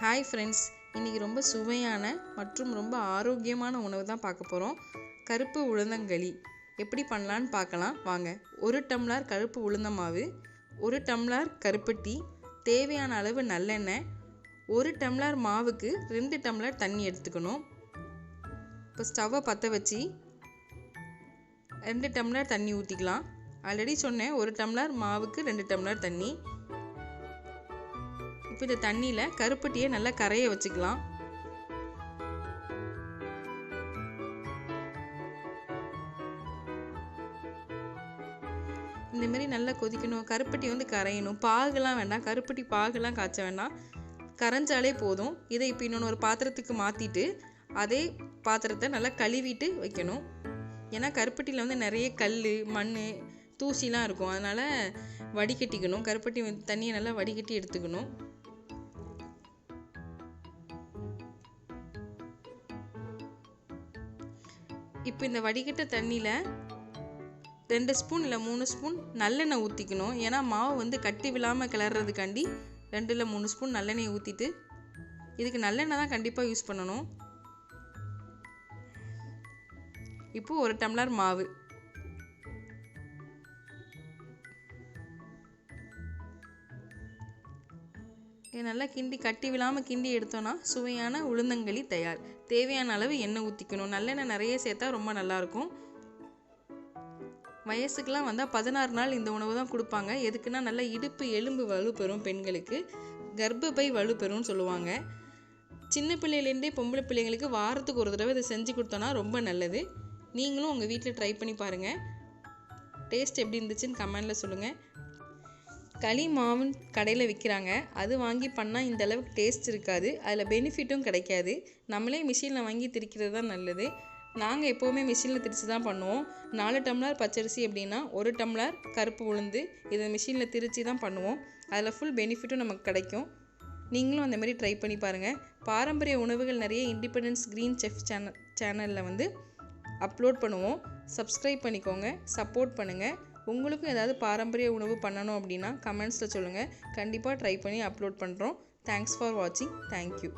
Hi friends இன்றைக்கி ரொம்ப சுவையான மற்றும் ரொம்ப ஆரோக்கியமான உணவு தான் பார்க்க போகிறோம் கருப்பு உளுந்தங்களி. எப்படி பண்ணலான்னு பார்க்கலாம். வாங்க. ஒரு டம்ளர் கருப்பு உளுந்த மாவு ஒரு டம்ளர் கருப்பு டீ தேவையான அளவு நல்லெண்ணெய் ஒரு டம்ளர் மாவுக்கு ரெண்டு டம்ளர் தண்ணி எடுத்துக்கணும். இப்போ ஸ்டவ்வை பற்ற வச்சு ரெண்டு டம்ளர் தண்ணி ஊற்றிக்கலாம் ஆல்ரெடி சொன்னேன் ஒரு டம்ளர் மாவுக்கு ரெண்டு டம்ளர் தண்ணி. இப்போ இந்த தண்ணியில் கருப்பட்டியை நல்லா கரைய வச்சுக்கலாம். இந்த மாதிரி நல்லா கொதிக்கணும். கருப்பட்டி வந்து கரையணும். பாகுலாம் வேண்டாம். கருப்பட்டி பாகுலாம் காய்ச்ச வேண்டாம். கரைஞ்சாலே போதும். இதை இப்போ இன்னொன்று ஒரு பாத்திரத்துக்கு மாற்றிட்டு அதே பாத்திரத்தை நல்லா கழுவிட்டு வைக்கணும். ஏன்னா கருப்பட்டியில் வந்து நிறைய கல் மண் தூசிலாம் இருக்கும். அதனால் வடிகட்டிக்கணும். கருப்பட்டி தண்ணியை நல்லா வடிகட்டி எடுத்துக்கணும். இப்போ இந்த வடிகட்ட தண்ணியில் ரெண்டு ஸ்பூன் இல்லை மூணு ஸ்பூன் நல்லெண்ணெய் ஊற்றிக்கணும் ஏன்னா மாவு வந்து கட்டி விழாமல் கிளறதுக்காண்டி ரெண்டு இல்லை மூணு ஸ்பூன் நல்லெண்ணெய் ஊற்றிட்டு இதுக்கு நல்லெண்ணெய் தான் கண்டிப்பாக யூஸ் பண்ணணும். இப்போது ஒரு டம்ளர் மாவு. இது நல்லா கிண்டி கட்டி விழாமல் கிண்டி எடுத்தோன்னா சுவையான உளுந்தங்களி தயார். தேவையான அளவு எண்ணெய் ஊற்றிக்கணும் நல்லெண்ணெய் நிறைய சேர்த்தா ரொம்ப நல்லாயிருக்கும் வயசுக்கெலாம் வந்தால் பதினாறு நாள் இந்த உணவு தான் கொடுப்பாங்க. எதுக்குன்னா நல்லா இடுப்பு எலும்பு வலுப்பெறும் பெண்களுக்கு. கர்ப்பப்பை வலுப்பெறும்னு சொல்லுவாங்க. சின்ன பிள்ளையிலேருந்தே பொம்பளை பிள்ளைங்களுக்கு வாரத்துக்கு ஒரு தடவை இதை செஞ்சு கொடுத்தோன்னா ரொம்ப நல்லது. நீங்களும் உங்கள் வீட்டில் ட்ரை பண்ணி பாருங்கள் டேஸ்ட் எப்படி இருந்துச்சுன்னு கமெண்டில் சொல்லுங்கள் களி மாவுன்னு கடையில் விற்கிறாங்க அது வாங்கி பண்ணால் இந்த அளவுக்கு டேஸ்ட் இருக்காது. அதில் பெனிஃபிட்டும் கிடைக்காது. நம்மளே மிஷினில் வாங்கி திரிக்கிறது தான் நல்லது. நாங்கள் எப்போவுமே மிஷினில் திரித்து தான் பண்ணுவோம். நாலு டம்ளர் பச்சரிசி அப்படின்னா ஒரு டம்ளர் கருப்பு உளுந்து இதை மிஷினில் திரித்து தான் பண்ணுவோம். அதில் ஃபுல் பெனிஃபிட்டும் நமக்கு கிடைக்கும். நீங்களும் அந்த மாதிரி ட்ரை பண்ணி பாருங்கள் பாரம்பரிய உணவுகள் நிறைய இண்டிபெண்டன்ஸ் க்ரீன் செஃப் சேனல் சேனலில் வந்து அப்லோட் பண்ணுவோம். சப்ஸ்கிரைப் பண்ணிக்கோங்க. சப்போர்ட் பண்ணுங்கள் உங்களுக்கும் ஏதாவது பாரம்பரிய உணவு பண்ணணும் அப்படின்னா கமெண்ட்ஸில் சொல்லுங்கள் கண்டிப்பாக ட்ரை பண்ணி அப்லோட் பண்ணுறோம் தேங்க்ஸ் ஃபார் வாட்சிங் தேங்க்யூ